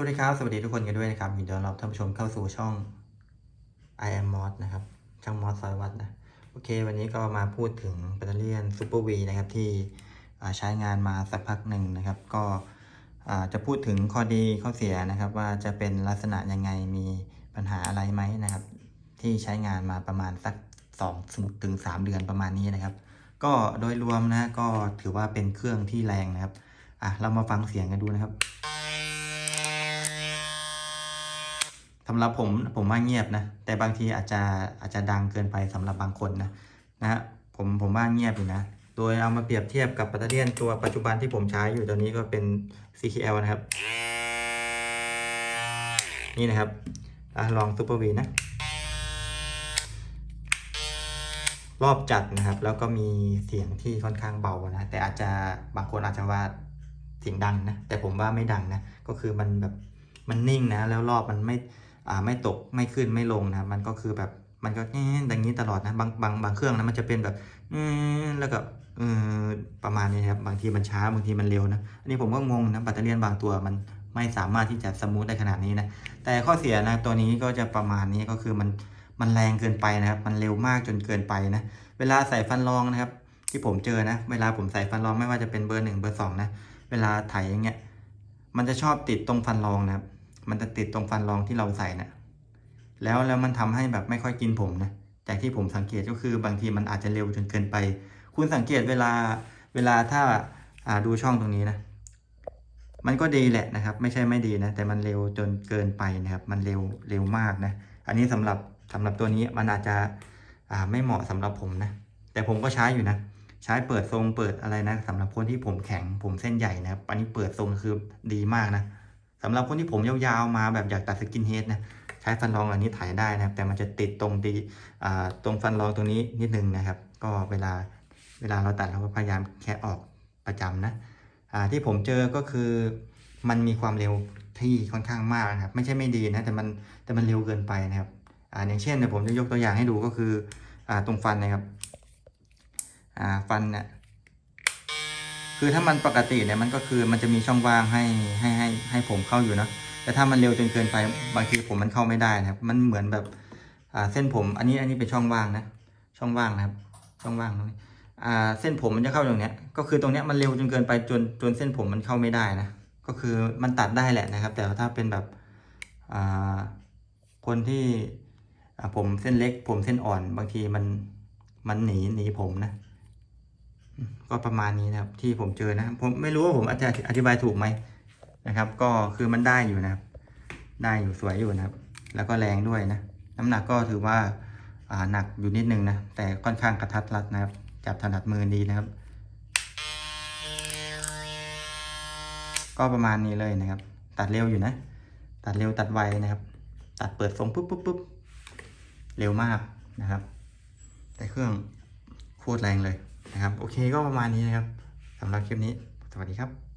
สวัสดีครับ สวัสดีทุกคนกันด้วยนะครับยินดีต้อนรับท่านผู้ชมเข้าสู่ช่อง I am Mod นะครับ ช่างมอสซอยวัดนะ โอเค วันนี้ก็มาพูดถึงแบตเตอรี่ซูเปอร์วีนะครับที่ใช้งานมาสักพักหนึ่งนะครับ ก็จะพูดถึงข้อดีข้อเสียนะครับ ว่าจะเป็นลักษณะยังไงมีปัญหาอะไรไหมนะครับ ที่ใช้งานมาประมาณสัก2ถึง3เดือนประมาณนี้นะครับ ก็โดยรวมนะก็ถือว่าเป็นเครื่องที่แรงนะครับอะเรามาฟังเสียงกันดูนะครับ สำหรับผมผมว่าเงียบนะ แต่บางทีอาจจะอาจจะดังเกินไปสำหรับบางคนนะนะฮะผมผมว่าเงียบอยู่นะ โดยเอามาเปรียบเทียบกับแบตเตอรี่ตัวปัจจุบันที่ผมใช้อยู่ตอนนี้ก็เป็น CKL นะครับ นี่นะครับอลองซูเปอร์วีนะ รอบจัดนะครับ แล้วก็มีเสียงที่ค่อนข้างเบานะ แต่อาจจะบางคนอาจจะว่าเสียงดังนะ แต่ผมว่าไม่ดังนะ ก็คือมันแบบมันนิ่งนะ แล้วรอบมันไม่ ไม่ตกไม่ขึ้นไม่ลงนะมันก็คือแบบมันก็แง่อย่างนี้ตลอดนะบางบางบางเครื่องนะมันจะเป็นแบบอ๊ะแล้วก็เออประมาณนี้ครับบางทีมันช้าบางทีมันเร็วนะอันนี้ผมก็งงนะแบตเตอรี่บางตัวมันไม่สามารถที่จะสมูทได้ขนาดนี้นะแต่ข้อเสียนะตัวนี้ก็จะประมาณนี้ก็คือมันมันแรงเกินไปนะครับมันเร็วมากจนเกินไปนะเวลาใส่ฟันรองนะครับ ที่ผมเจอนะ เวลาผมใส่ฟันรองไม่ว่าจะเป็นเบอร์หนึ่งเบอร์สองนะเวลาไถอย่างเงี้ยมันจะชอบติดตรงฟันรองนะครับ มันจะติดตรงฟันรองที่เราใส่นะแล้วแล้วมันทำให้แบบไม่ค่อยกินผมนะจากที่ผมสังเกตก็คือบางทีมันอาจจะเร็วจนเกินไป คุณสังเกตเวลาเวลาถ้าอ่าดูช่องตรงนี้นะ มันก็ดีแหละนะครับ ไม่ใช่ไม่ดีนะ แต่มันเร็วจนเกินไปนะครับ มันเร็วเร็วมากนะ อันนี้สำหรับสำหรับตัวนี้มันอาจจะอ่าไม่เหมาะสำหรับผมนะ แต่ผมก็ใช้อยู่นะ ใช้เปิดทรงเปิดอะไรนะสำหรับคนที่ผมแข็งผมเส้นใหญ่นะครับ อันนี้เปิดทรงคือดีมากนะ สำหรับคนที่ผมยาวๆมาแบบอยากตัดสกินเฮดนะใช้ฟันรองอันนี้ถ่ายได้นะครับ แต่มันจะติดตรงดีอ่ตรงฟันรองตรงนี้นิดนึงนะครับ ก็เวลาเวลาเราตัดเราก็พยายามแคะออกประจำนะที่ผมเจอก็คือมันมีความเร็วที่ค่อนข้างมากนะครับ ไม่ใช่ไม่ดีนะแต่มันแต่มันเร็วเกินไปนะครับออย่างเช่นเดี๋ยผมจะยกตัวอย่างให้ดูก็คืออตรงฟันนะครับฟันเนี่ย คือถ้ามันปกติเนี่ยมันก็คือมันจะมีช่องว่างให้ให้ให้ให้ผมเข้าอยู่นะแต่ถ้ามันเร็วจนเกินไปบางทีผมมันเข้าไม่ได้นะครับ มันเหมือนแบบอ่าเส้นผม อันนี้อันนี้เป็นช่องว่างนะ ช่องว่างนะครับ ช่องว่างตรงนี้อ่าเส้นผมมันจะเข้าอย่างเนี้ย ก็คือตรงเนี้ยมันเร็วจนเกินไปจนจนเส้นผมมันเข้าไม่ได้นะก็คือมันตัดได้แหละนะครับ แต่ถ้าเป็นแบบอ่าคนที่อ่าผมเส้นเล็ก ผมเส้นอ่อน บางทีมันมันหนีหนีผมนะ ก็ประมาณนี้นะครับ ที่ผมเจอนะผมไม่รู้ว่าผมอาจจะอธิบายถูกไหมนะครับ ก็คือมันได้อยู่นะครับ ได้อยู่สวยอยู่นะครับ แล้วก็แรงด้วยนะ น้ำหนักก็ถือว่าอ่าหนักอยู่นิดนึงนะ แต่ค่อนข้างกระทัดรัดนะครับ จับถนัดมือดีนะครับ ก็ประมาณนี้เลยนะครับ ตัดเร็วอยู่นะ ตัดเร็วตัดไวนะครับ ตัดเปิดทรงปุ๊บปุ๊บปุ๊บเร็วมากนะครับ แต่เครื่องโคตรแรงเลย นะครับ โอเคก็ประมาณนี้นะครับสำหรับคลิปนี้ สวัสดีครับ